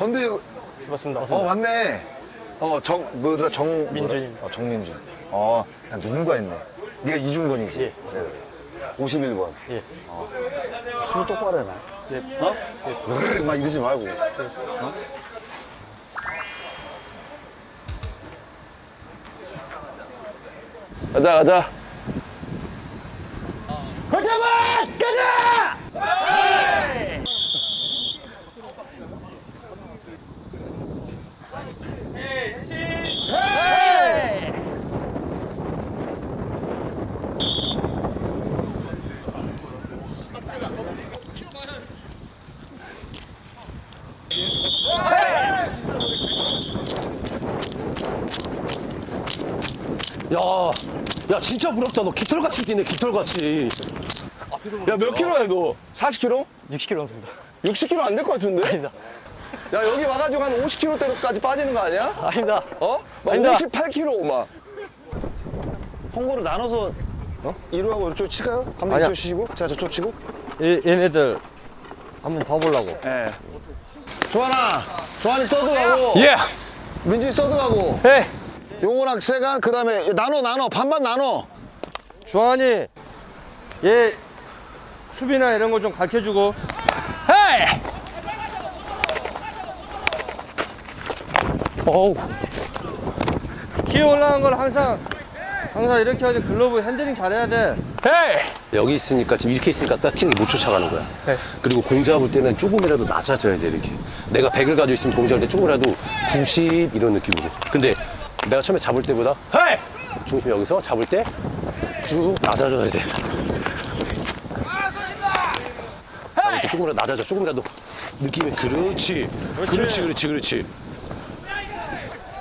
건대 맞습니다. 어 맞네. 어정 뭐더라 정 민준입니다. 어, 정민준. 어, 나 누군가 했네. 네가 이준건이지. 예. 네. 51번. 예. 술 똑바로 해놔. 예. 어? 으르르 막 이러지 말고. 어? 가자 가자 야, 야 진짜 부럽다. 너 깃털같이 뛰네, 깃털같이. 야, 몇 킬로야, 너? 40킬로? 60kg 넘습니다. 60킬로 안 될 것 같은데? 아닙니다. 야, 여기 와가지고 한 50킬로대로까지 빠지는 거 아니야? 아닙니다. 어? 막 아닙니다. 58킬로 막. 홍보를 나눠서 어? 이루하고 이쪽 칠까요? 감독 아니야. 이쪽 치시고 제가 저쪽 치고. 얘, 얘네들 한번 봐보려고. 예. 조하나, 조한이 서드 가고. 예! 민준이 서드 가고. 해! 용호랑 세간 그 다음에 나눠 나눠 반반 나눠. 주환이, 얘 수비나 이런 거 좀 가르쳐주고. 헤이! 어우. 키 올라간 걸 항상, 항상 이렇게 하지 글러브 핸들링 잘해야 돼. 헤이! 여기 있으니까 지금 이렇게 있으니까 딱 키는 못 쫓아가는 거야. 네. 그리고 공 잡을 때는 조금이라도 낮아져야 돼 이렇게. 내가 100을 가지고 있으면 공 잡을 때 조금이라도 90 이런 느낌으로. 근데 내가 처음에 잡을 때보다 헤이! 중심이 여기서 잡을 때 쭉 낮아져야 돼. 잡을 때 조금이라도 낮아져. 조금이라도 느낌이 그렇지. 그렇지, 그렇지, 그렇지.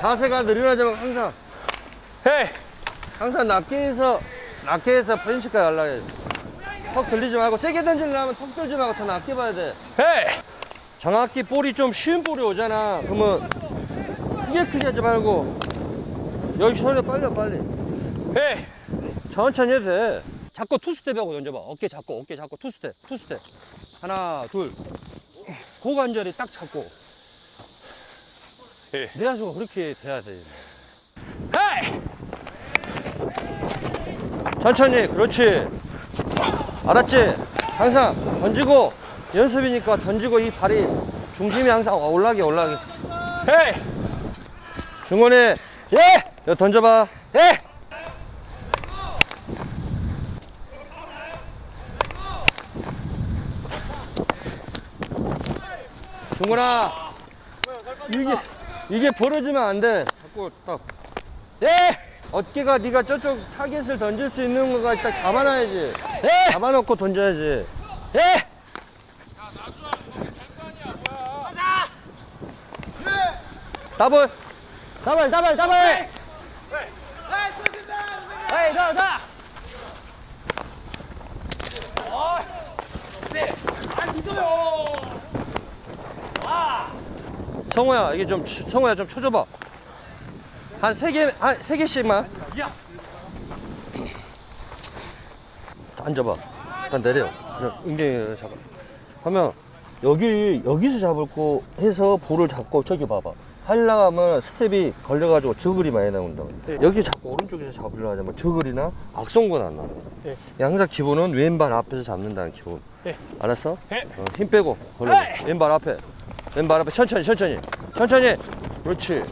자세가 느려지면 항상 헤이 항상 낮게 해서 낮게 해서 편식까지 해. 턱 들리지 말고 세게 던지려면 턱 들지 말고 더 낮게 봐야 돼 헤이 정확히 볼이 좀 쉬운 볼이 오잖아 그러면 크게 크게 하지 말고 여기 손에 빨리 와, 빨리 헤이 천천히 해도 돼 잡고 투스텝 하고 던져봐 어깨 잡고 어깨 잡고 투스텝 투스텝 하나 둘 고관절이 딱 잡고 내 가수가 그렇게 돼야 돼. 헤이! 천천히, 그렇지. 알았지? 항상 던지고, 연습이니까 던지고 이 발이 중심이 항상 올라게, 올라게. 헤이! 중원이, 예! 여 던져봐. 예! 중원아, 이게 이게 벌어지면 안 돼. 자꾸 딱. 예! 어깨가 네가 저쪽 타겟을 던질 수 있는 거가 딱 잡아놔야지. 예! 잡아놓고 던져야지. 예! 더블. 더블, 더블, 더블. 에이, 가, 가. 성호야, 이게 좀, 치- 성호야, 좀 쳐줘봐. 한 세 개, 한 세 개씩만. 앉아봐. 일단 내려. 그래, 웅덩이 잡아. 하면, 여기, 여기서 잡을 거 해서 볼을 잡고 저기 봐봐. 하려면 스텝이 걸려가지고 저글이 많이 나온다. 여기 자꾸 오른쪽에서 잡으려 하자면 저글이나 악성근 안 나와. 항상 기본은 왼발 앞에서 잡는다는 기본. 알았어? 어, 힘 빼고 걸려. 왼발 앞에. 왼발 앞에 천천히 천천히 천천히. 그렇지.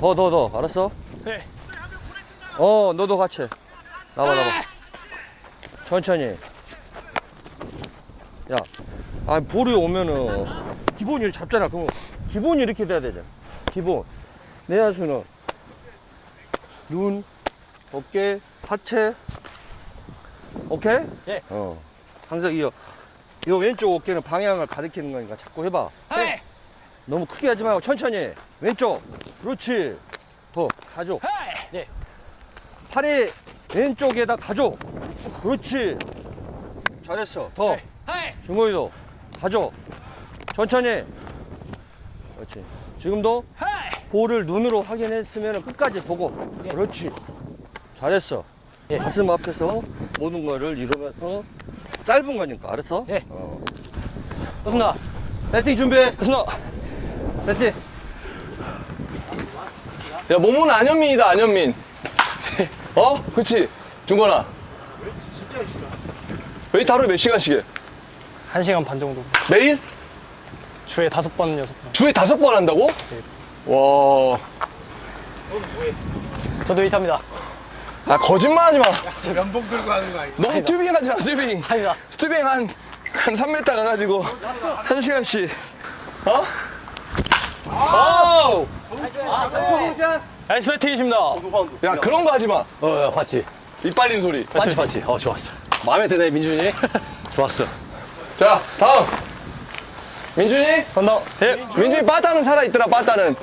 더 더 더. 알았어? 어 너도 같이. 나와 나와. 천천히. 야, 아 볼이 오면은 이렇게 잡잖아. 그럼 기본이 이렇게 돼야 되잖아. 기본. 내 야수는 눈, 어깨, 하체. 오케이? 예. 어. 항상 이어. 이 왼쪽 어깨는 방향을 가리키는 거니까 자꾸 해봐. 너무 크게 하지 말고 천천히. 왼쪽. 그렇지. 더 가져. 네. 팔이 왼쪽에다 가져. 그렇지. 잘했어. 더. 중호이도 가져. 천천히. 그렇지. 지금도 볼을 눈으로 확인했으면 끝까지 보고. 그렇지. 잘했어. 가슴 앞에서 모든 거를 이루면서 짧은 거니까 알았어? 예. 어. 좋습니다. 배팅 준비해. 좋습니다. 됐지? 야, 몸은 안현민이다, 안현민. 어? 그치? 중건아. 웨이트 하루에 몇 시간씩 해? 한 시간 반 정도. 매일? 주에 다섯 번, 여섯 번. 주에 다섯 번 한다고? 와. 저도 웨이트합니다. 아, 거짓말 하지 마. 면봉 들고 하는 거 아니야? 너무 튜빙 하지 마, 튜빙. 아니다. 튜빙 한, 한 3m 가가지고, 한 시간씩. 어? 나이스 웨이팅이십니다. 야, 그런 거 하지 마. 어, 야, 봤지? 입 빨린 소리. 봤지, 봤지? 어, 좋았어. 마음에 드네, 민준이. 좋았어. 자, 다음. 민준이? 선더. 예. 민준이 빠따는 살아있더라, 빠따는.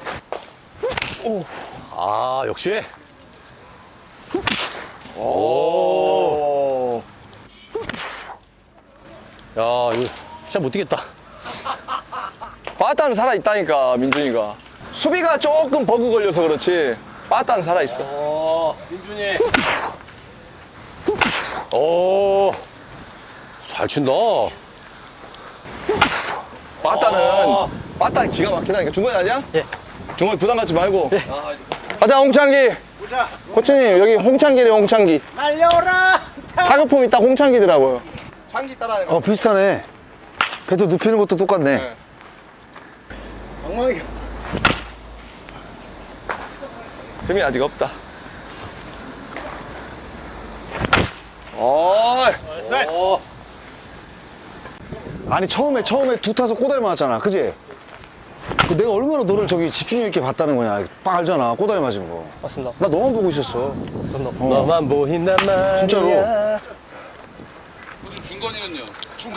아, 역시. 오. 야, 이거 진짜 못 뛰겠다. 빠따는 살아있다니까, 민준이가. 수비가 조금 버그 걸려서 그렇지. 빠따는 살아있어. 어, 민준이. 오, 잘 친다. 빠따는, 빠따는 기가 막히다니까. 중간에 아니야? 예. 중간에 부담 갖지 말고. 가자, 홍창기. 보자. 코치님, 여기 홍창기래, 홍창기. 날려라! 타격폼 있다, 홍창기더라고요. 창기 따라하는 어, 비슷하네. 배도 눕히는 것도 똑같네. 힘이 아직 없다. 어이. 아니, 처음에, 처음에 두 타석 꼬다리 맞았잖아. 그지? 그 내가 얼마나 너를 저기 집중력 있게 봤다는 거냐. 딱 알잖아. 꼬다리 맞은 거. 맞습니다. 나 너만 보고 있었어. 선더. 너만 보인단 말이야. 진짜로.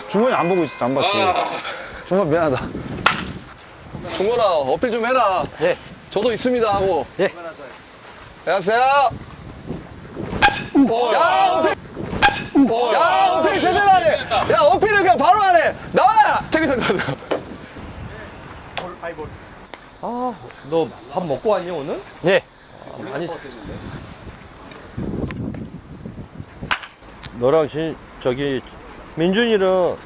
중건이 안 보고 있었어. 안 봤지. 중건 미안하다. 중건아, 어필 좀 해라. 예. 저도 있습니다 하고. 예. 안녕하세요. 야, 어필! 야, 어필 제대로 하네! 야, 어필을 그냥 바로 하네! 나와! 태기선 가자. 아, 너 밥 먹고 왔니, 오늘? 예. 많이 섞였는데. 너랑 진, 저기, 민준이는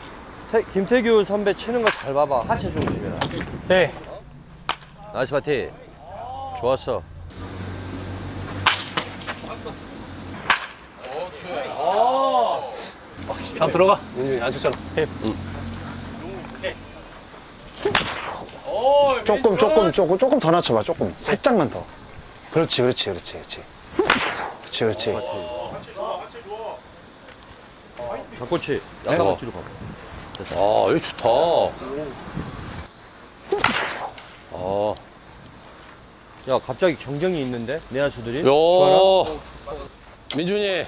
태- 김태규 선배 치는 거 잘 봐봐. 하체 좀 주해라. 예. 나이스 파티. 좋았어. 다음 들어가. 민준이 안 쳤잖아. 조금, 조금, 조금, 조금 더 낮춰봐. 조금. 살짝만 더. 그렇지, 그렇지, 그렇지, 그렇지. 그렇지, 그렇지. 잡꼬치. 약간 어. 뒤로 가봐. 아, 이거 좋다. 아, 야, 갑자기 경쟁이 있는데? 내 야수들이? 주하나? 요. 민준이.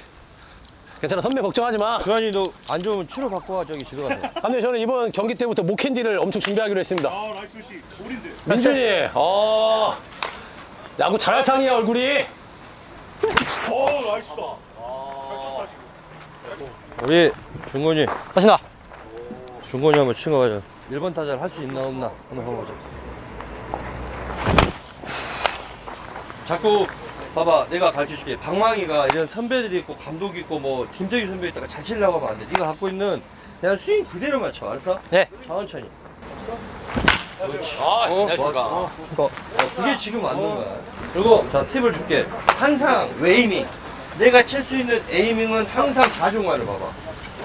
괜찮아, 선배 걱정하지 마. 주한이 너 안 좋으면 치료 받고 와, 저기 집에 가서. 감독님, 저는 이번 경기 때부터 목캔디를 엄청 준비하기로 했습니다. 민준이, 어, 야구 잘할 상이야, 얼굴이. 우리 중건이, 하신다. 중건이 한번 친거 가자. 1번 타자를 할 수 있나 없나 한번 해보자. 자꾸 봐봐 내가 가르쳐줄게. 방망이가 이런 선배들이 있고 감독이 있고 뭐 김태규 선배 있다가 잘 치려고 하면 안돼. 네가 갖고 있는 그냥 스윙 그대로 맞춰. 알았어? 예. 천천히. 아, 어, 좋았어. 어, 그게 지금 맞는 거야. 그리고 자 팁을 줄게. 항상 웨이밍. 내가 칠 수 있는 에이밍은 항상 자중간을 봐봐.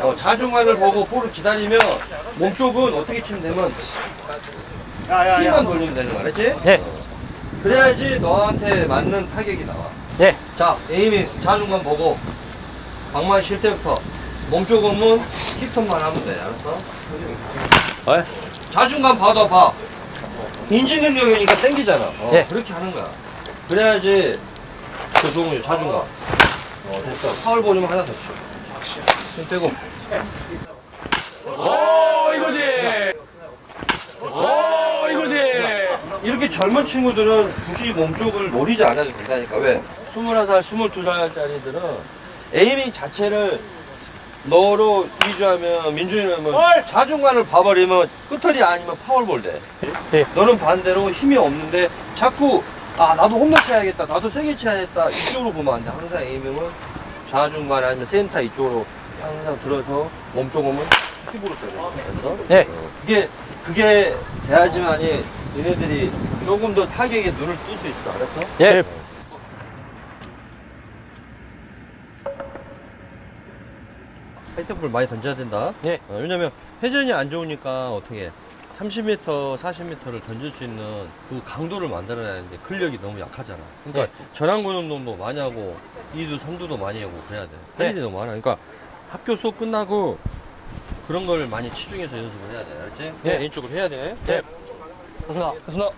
어, 자중간을 보고 볼을 기다리면 몸쪽은 어떻게 치면 되면 힘만 돌리면 되는 거 알았지? 예. 그래야지 너한테 맞는 타격이 나와. 예. 자, 에이밍 자중간 보고 방망이 실 때부터 몸쪽은 힙턴만 하면 돼. 알았어? 어? 자중간 받아 봐. 인지 능력이니까 땡기잖아. 어, 예. 그렇게 하는 거야. 그래야지 그 좋은 거죠. 자중간. 어, 됐어. 파울 보내면 하나 더 쳐. 힘 빼고. 어, 이거지! 어, 이거지! 이렇게 젊은 친구들은 굳이 몸쪽을 노리지 않아도 된다니까. 왜? 21살, 22살짜리들은 에이밍 자체를 너로 위주하면 민준이는 뭐 자중간을 봐버리면 끝털이 아니면 파울볼 돼. 예. 너는 반대로 힘이 없는데 자꾸 아 나도 홈런 쳐야겠다. 나도 세게 쳐야겠다. 이쪽으로 보면 안 돼. 항상 에이밍은 좌중간 아니면 센터 이쪽으로 항상 들어서 몸 조금은 힙으로 때려. 그래서 네. 어, 그게 그게 돼야지만이 얘네들이 조금 더 타격에 눈을 뜰 수 있어. 알았어? 예. 하이템플 많이 던져야 된다. 예. 어, 왜냐면 회전이 안 좋으니까 어떻게 30m, 40m를 던질 수 있는 그 강도를 만들어야 하는데 근력이 너무 약하잖아. 그러니까 전완근 운동도 많이 하고 2두, 3두도 많이 하고 그래야 돼. 할 네. 일이 너무 많아. 그러니까 학교 수업 끝나고 그런 걸 많이 치중해서 연습을 해야 돼. 알지? 네. A쪽으로 해야 돼. 예. 좋습니다. 좋습니다.